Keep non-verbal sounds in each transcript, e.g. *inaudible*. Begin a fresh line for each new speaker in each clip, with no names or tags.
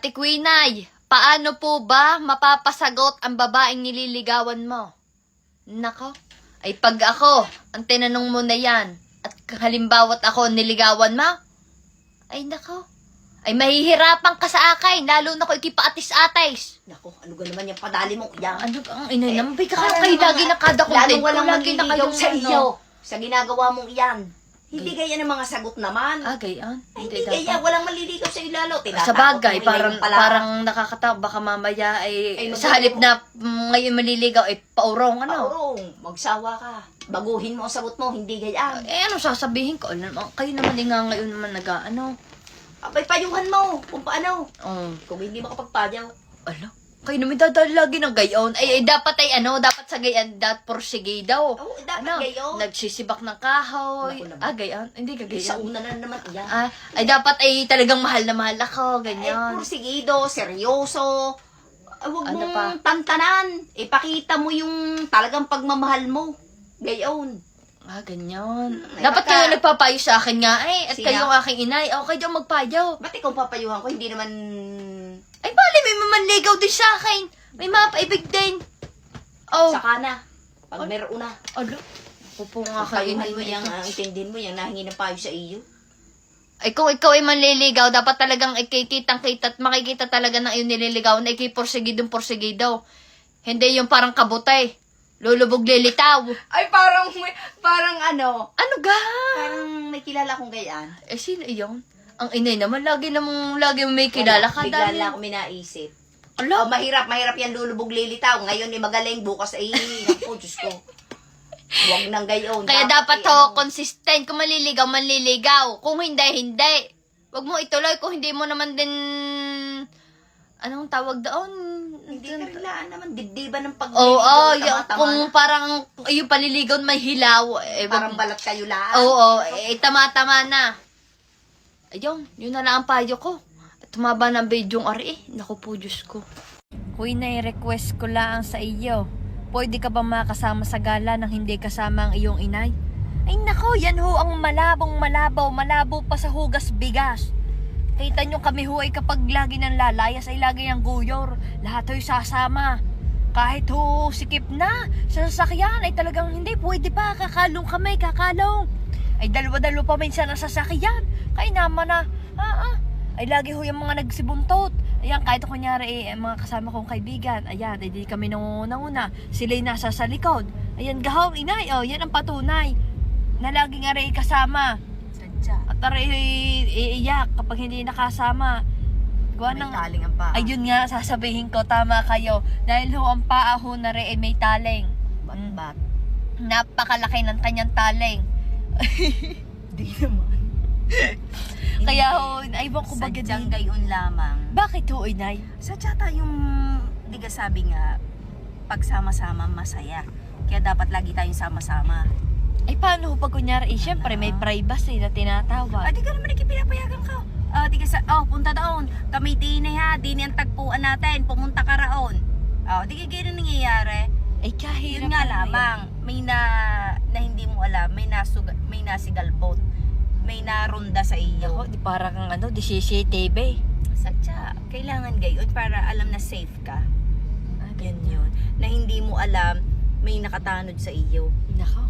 Ate Quinay, paano po ba mapapasagot ang babaeng nililigawan mo? Nako, ay pag ako, ang tinanong mo na yan, at halimbawa't ako niligawan mo, ay nako, ay mahihirapan ka sa akin, lalo na ko ikipaatis-atis.
Nako, ano ga naman yung padali mo? Yan.
Ano ang inay
Eh,
naman, ka kayo
mga-
lagi nakada content
Lalong walang
na
manliligaw sa
ano.
iyo. Sa ginagawa mong iyan. Hindi gaya ng mga sagot naman.
Ah, gayan?
Ay,
Hindi
gaya,
dapat.
walang maliligaw sa iyo lalo. Tinatakot
Sa bagay,
mo
parang,
yung pala.
parang nakakatawa, baka mamaya ay,
Ay,
sa halip na mm, ngayon maliligaw, ay paurong, ano?
Paurong, magsawa ka. Baguhin mo ang sagot mo, hindi gayaan.
Eh, ano sasabihin ko? Alam mo, Kayo naman din nga ngayon naman nag ano?
Abay, payuhan mo kung paano.
Oh,
Kung hindi makapagpayaw.
ala. Kayo naman dadali lagi ng gayon. Ay, ay, dapat ay ano, dapat sa gayan, dapat porsige daw.
Oo, dapat
ano,
gayon.
nagsisibak ng kahoy.
Naku naman.
Ah, gayon. Hindi ka
Sa
gayon.
una na naman iyan.
Ah, ay, dapat ay talagang mahal na mahal ako,
Ay,
ganyan.
porsigido, seryoso. Ay, Huwag
Ano
mong
pa?
tantanan. Ipakita mo yung talagang pagmamahal mo. Gayon.
Ah, ganyan.
Ay,
Dapat
baka-
kayo nagpapayo sa akin nga eh. At
Sino?
kayo ang aking inay. Okay daw magpayo.
Ba't ikaw papayuhan ko? Hindi naman...
Ay, bali, may mamanligaw din sa akin. May mapaibig din. Oh,
Saka na. Pag meron na.
Alo. Ako po nga kayo
Pagpayuhan mo yung, ang intindihin mo, yung nahingi ng payo sa iyo.
Ay, kung ikaw ay manliligaw, dapat talagang ikikitang-kita at makikita talaga ng iyong nililigaw na ikiporsigidong porsigido. Hindi yung parang kabutay. Lulubog lilitaw.
Ay, parang, may- parang ano,
Ano ga?
parang may kilala kong gayaan.
Eh, sino iyon? Ang inay naman, lagi namang, lagi may kilala ka.
Bigla
dami.
lang ako may naisip.
Ala,
Oh, mahirap, mahirap yan lulubog lilitaw. Ngayon ni magaling, bukas ay, naku, Diyos ko. Huwag nang gayon.
Kaya dapat
ano,
consistent. Kung maliligaw, manliligaw. Kung hindi, hindi. Huwag mo ituloy kung hindi mo naman din... Anong tawag doon?
Hindi ka rin laan naman, dibdiban ng pag
Oo, oh,
tama-tama
kung
na.
parang yung paliligaw may hilaw, eh,
Parang balat kayo laan.
Oo, eh, tama-tama na. Ayun, yun na lang ang payo ko. Tumaba ng bidyong ari eh. Naku po, Diyos ko. Kuy na request ko lang sa iyo. Pwede ka ba makasama sa gala nang hindi kasama ang iyong inay? Ay nako, yan ho ang malabong malabaw, malabo pa sa hugas bigas. Kita nyo kami ho ay kapag lagi ng lalayas ay lagi ng guyor. Lahat ho'y sasama. Kahit ho sikip na sa sasakyan ay talagang hindi pwede pa. Kakalong kami, kakalong. Ay dalawa-dalawa pa minsan ang sasakyan. Kaya naman na, ah, ah. Ay lagi ho yung mga nagsibuntot. Ayan, kahit kunyari eh, mga kasama kong kaibigan. Ayan, hindi kami nanguna. Sila'y nasa sa likod. Ayan, gahaw, inay. Oh, yan ang patunay. Na laging aray kasama.
Sadya.
At aray iiyak kapag hindi nakasama. Gawa
May
ng...
taling ang paa.
Ayun nga, sasabihin ko, tama kayo. Dahil ho, ang paa ho na rin ay may taling.
Bat-bat.
Napakalaki ng kanyang taling. *laughs*
Di naman. *laughs*
Kaya ho, aywan ko bagay
Sadyang gayon lamang.
Bakit ho, inay?
Sadya tayong, di ka sabi nga, pagsama-sama masaya. Kaya dapat lagi tayong sama-sama.
Ay, paano ho pag kunyari, eh, syempre may privacy na
Ah,
tinatawag.
di ka naman ikipinapayagan ka. Ah, di ka sa, oh, punta doon. Kami din eh, ha, din ang tagpuan natin. Pumunta ka raon. Oh, di ka ganun nangyayari.
Ay, kahirap.
Yun nga lamang, may na, na hindi mo alam, may, nasug, may nasigalbot. May narunda sa
yun. Ako,
iyo.
di parang kang ano, di CCTV.
Sadya, kailangan gayon para alam na safe ka.
Ah,
Yan yun. Na hindi mo alam, may nakatanod sa iyo.
Nako,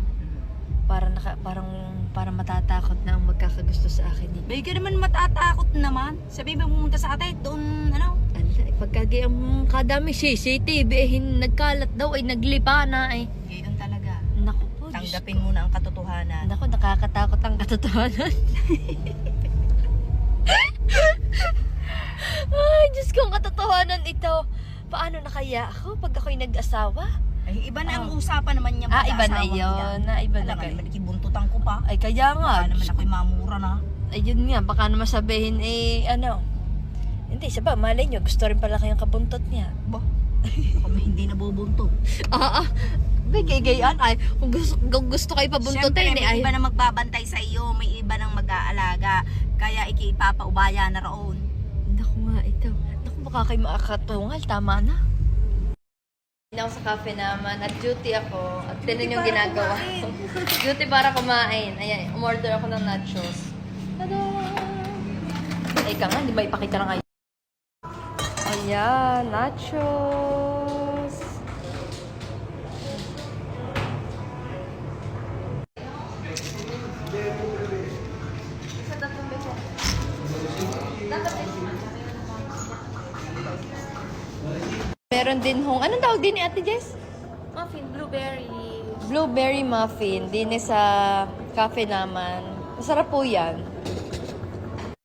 parang, naka, parang, parang matatakot na ang magkakagusto sa akin dito.
May ka naman matatakot naman. Sabi mo pumunta sa atin, doon, ano?
Ano, eh, pagkagi ang kadami CCTV, eh, hin- nagkalat daw, ay naglipa na, eh.
Gayon talaga. Tanggapin mo na ang katotohanan.
Naku, nakakatakot ang katotohanan. *laughs* Ay, Diyos ko, ang katotohanan ito. Paano na kaya ako pag ako'y nag-asawa?
Ay, iba na ang
Oh.
usapan naman niya.
Ah, iba na yun. Na, iba na
Alam ka
kayo.
naman, ikibuntutan ko pa.
Ay, kaya nga.
Baka naman ako'y mamura na.
Ayun nga, baka naman sabihin, eh, ano. Hindi, sabi, malay nyo, gusto rin pala kayong kabuntot niya.
Ba? May hindi nabubunto. *laughs*
Ah, ah. May kaygayan, ay, kung gusto, kung gusto kayo
Siyempre,
pabuntotin, eh, ay.
may iba na magbabantay sa iyo. May iba nang mag-aalaga. Kaya ikipapaubaya na roon.
Naku nga, ito. Naku, baka kayo makakatungal, tama na. Hindi ako sa cafe naman at duty ako at tinan yung ginagawa ko. *laughs* duty para kumain. Ayan, umorder ako ng nachos. Tada! Ay ka nga, hindi ba ipakita lang kayo? Ayan, nachos. Meron din hong, anong tawag din ni Ate Jess?
Muffin, blueberry.
Blueberry muffin, din sa cafe naman. Masarap po yan.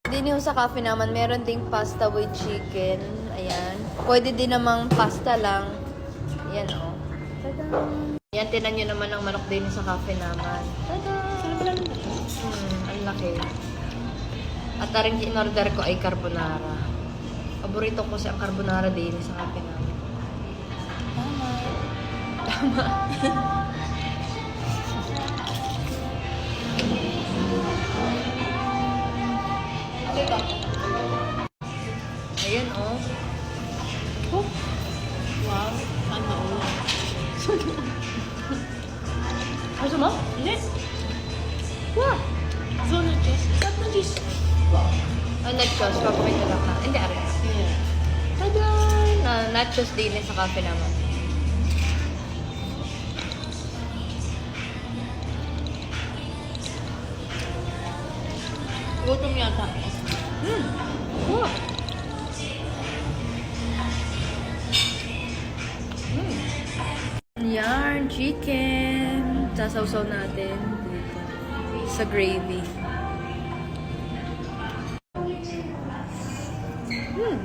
Din ho sa cafe naman, meron ding pasta with chicken. Ayan. Pwede din namang pasta lang. Ayan o. Oh. Tada! Ayan, tinan nyo naman ang manok din sa cafe naman. Tada! Hmm, ang laki. At taring in-order ko ay carbonara. Paborito ko kasi ang carbonara din sa cafe naman. Ayan, oh. Oh. Wow. Sana all. Ano mo? Hindi. What?
So, no juice. Stop no juice.
Oh, nachos. Papain na lang na. Hindi, are. Tada! Na, nachos din sa cafe naman.
Gutom yata.
Wow. Yarn, chicken. Sasawsaw natin dito. Sa gravy. Hmm.